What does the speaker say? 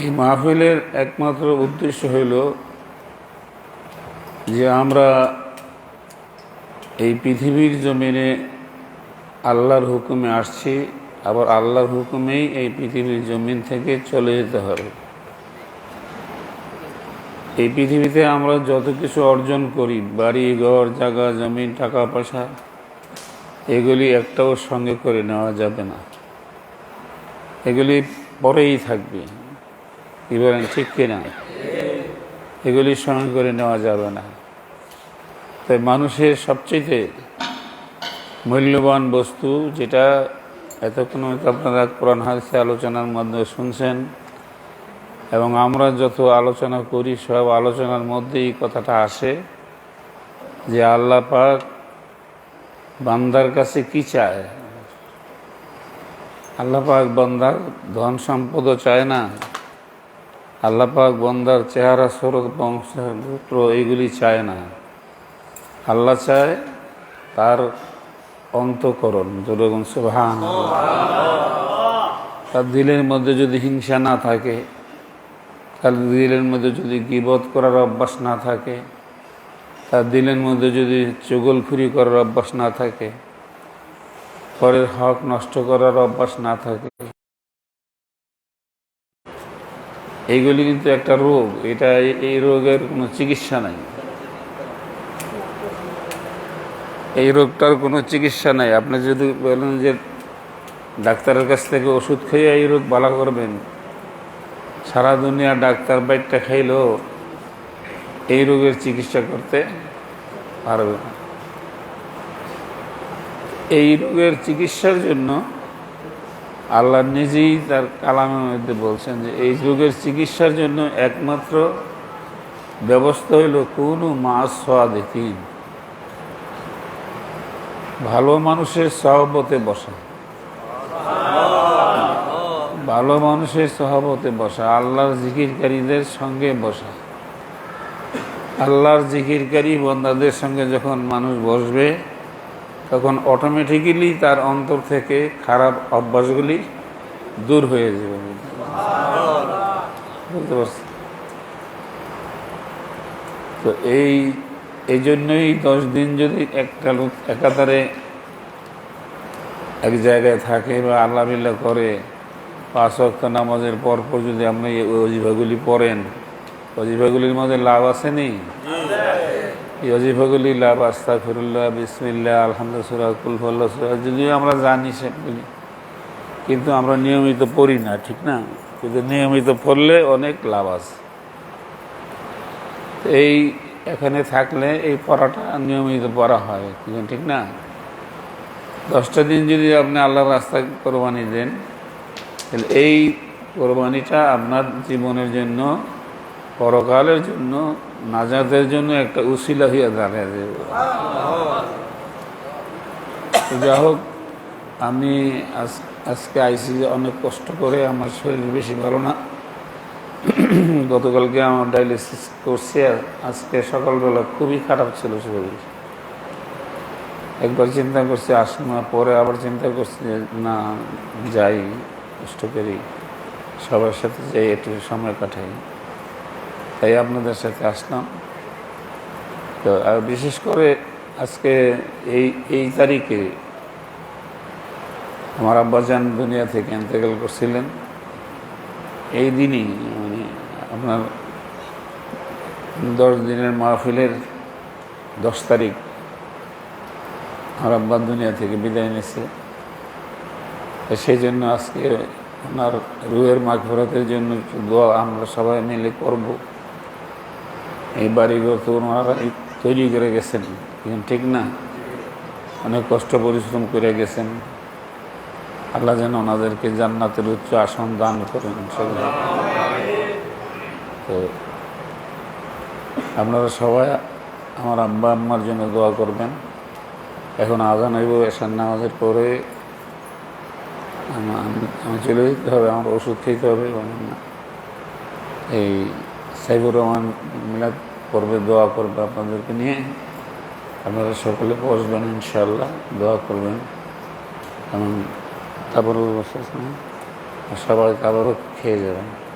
এই মাহফিলের একমাত্র উদ্দেশ্য হইল যে আমরা এই পৃথিবীর জমিনে আল্লাহর হুকুমে আসছি, আবার আল্লাহর হুকুমেই এই পৃথিবীর জমিন থেকে চলে যেতে হবে। এই পৃথিবীতে আমরা যত কিছু অর্জন করি, বাড়ি, ঘর, জায়গা জমিন টাকা, পয়সা, এগুলি একটাও সঙ্গে করে নেওয়া যাবে না। এগুলি পরেই থাকবে। কি বলেন ঠিক কিনা? এগুলি স্মরণ করে নেওয়া যাবে না। তাই মানুষের সবচেয়ে মূল্যবান বস্তু যেটা এতক্ষণ আপনারা কোরআন হাদিসে আলোচনার মধ্যে শুনছেন এবং আমরা যত আলোচনা করি, সব আলোচনার মধ্যেই কথাটা আসে যে আল্লাহ পাক বান্দার কাছে কি চায়? আল্লাহ পাক বান্দার ধন সম্পদও চায় না। আল্লাহ পাক বন্দার চেহারা স্বরূপ বংশপুত্র এইগুলি চায় না। আল্লাহ চায় তার অন্তকরণ। দুর্গন সুভান তার দিলের মধ্যে যদি হিংসা না থাকে, তার দিলের মধ্যে যদি গিবত করার অভ্যাস না থাকে, তার দিলের মধ্যে যদি চুগলখুরি করার অভ্যাস না থাকে, পরের হক নষ্ট করার অভ্যাস না থাকে। এইগুলি কিন্তু একটা রোগ। এটা এই রোগের কোনো চিকিৎসা নাই। এই রোগটার কোনো চিকিৎসা নাই। আপনি যদি বলেন যে ডাক্তারের কাছ থেকে ওষুধ খেয়ে এই রোগ ভালো করবেন, সারা দুনিয়া ডাক্তার বাইকটা খাইলেও এই রোগের চিকিৎসা করতে পারবে না। এই রোগের চিকিৎসার জন্য আল্লাহ নিজেই তার কালামের মধ্যে বলছেন যে, এই রোগের চিকিৎসার জন্য একমাত্র ব্যবস্থা হইল, কোনো মাস সোয়াদিন ভালো মানুষের সহবতে বসা। ভালো মানুষের সহবতে বসা, আল্লাহর জিকিরকারীদের সঙ্গে বসা। আল্লাহর জিকিরকারী বন্দাদের সঙ্গে যখন মানুষ বসবে তখন অটোমেটিক্যালি তার অন্তর থেকে খারাপ অভ্যাসগুলি দূর হয়ে যাবে। বুঝতে পারছি তো এই এই জন্যই দশ দিন যদি একটা লোক একাধারে এক জায়গায় থাকে বা আল্লাহ করে, পাঁচ অক্ট নামাজের পর পর যদি আপনি এই অজিফাগুলি পড়েন অজিভাগুলির মধ্যে লাভ আছে নেই এই অজিফাগুলি লাভ আস্তা ফিরুল্লাহ বিসমিল্লা আলহামদুলিল্লাহ কুলফল্লা সুরা যদিও আমরা জানি সেগুলি, কিন্তু আমরা নিয়মিত পড়ি না, ঠিক না? কিন্তু নিয়মিত পড়লে অনেক লাভ আছে। এই এখানে থাকলে এই পড়াটা নিয়মিত পড়া হয়, ঠিক না? দশটা দিন যদি আপনি আল্লাহর রাস্তায় কোরবানি দেন, তাহলে এই কোরবানিটা আপনার জীবনের জন্য পরকালের জন্য, নাজাতের জন্য একটা উশিলা হইয়া দাঁড়িয়ে দেবে যা হোক আমি আজকে আইসি অনেক কষ্ট করে, আমার শরীর বেশি ভালো না। গতকালকে আমার ডায়ালিসিস করছি আজকে সকালবেলা খুবই খারাপ ছিল শরীর। একবার চিন্তা করছি আসনা পরে আবার চিন্তা করছি যে, না, যাই, কষ্ট করি, সবার সাথে যাই, একটু সময় কাটাই। তাই আপনাদের সাথে আসলাম। তো, আর বিশেষ করে আজকে এই এই তারিখে আমার আব্বাজান দুনিয়া থেকে ইন্তেকাল করছিলেন। এই দিনই মানে আপনার দশ দিনের মাহফিলের দশ তারিখ আমার আব্বার দুনিয়া থেকে বিদায় নিছে সেই জন্য আজকে ওনার রুয়ের মাঘ ফেরাতের জন্য দোয়া আমরা সবাই মিলে করব। এই বাড়িঘর তো ওনারা তৈরি করে গেছেন। ঠিক না? অনেক কষ্ট পরিশ্রম করে গেছেন। আল্লাহ যেন ওনাদেরকে জান্নাতের উচ্চ আসন দান করেন তো আপনারা সবাই আমার আব্বা আম্মার জন্য দোয়া করবেন। এখন আজান হইব এসার নামাজের পরে আমি চলে যেতে হবে, আমার ওষুধ খেতে হবে এই সাইবুর রহমান মিলাদ করবে দোয়া করবে আপনাদেরকে নিয়ে। আপনারা সকলে বসবেন ইনশাল্লাহ দোয়া করবেন। কারণ তারপরে সবাই আবারও খেয়ে যাবেন।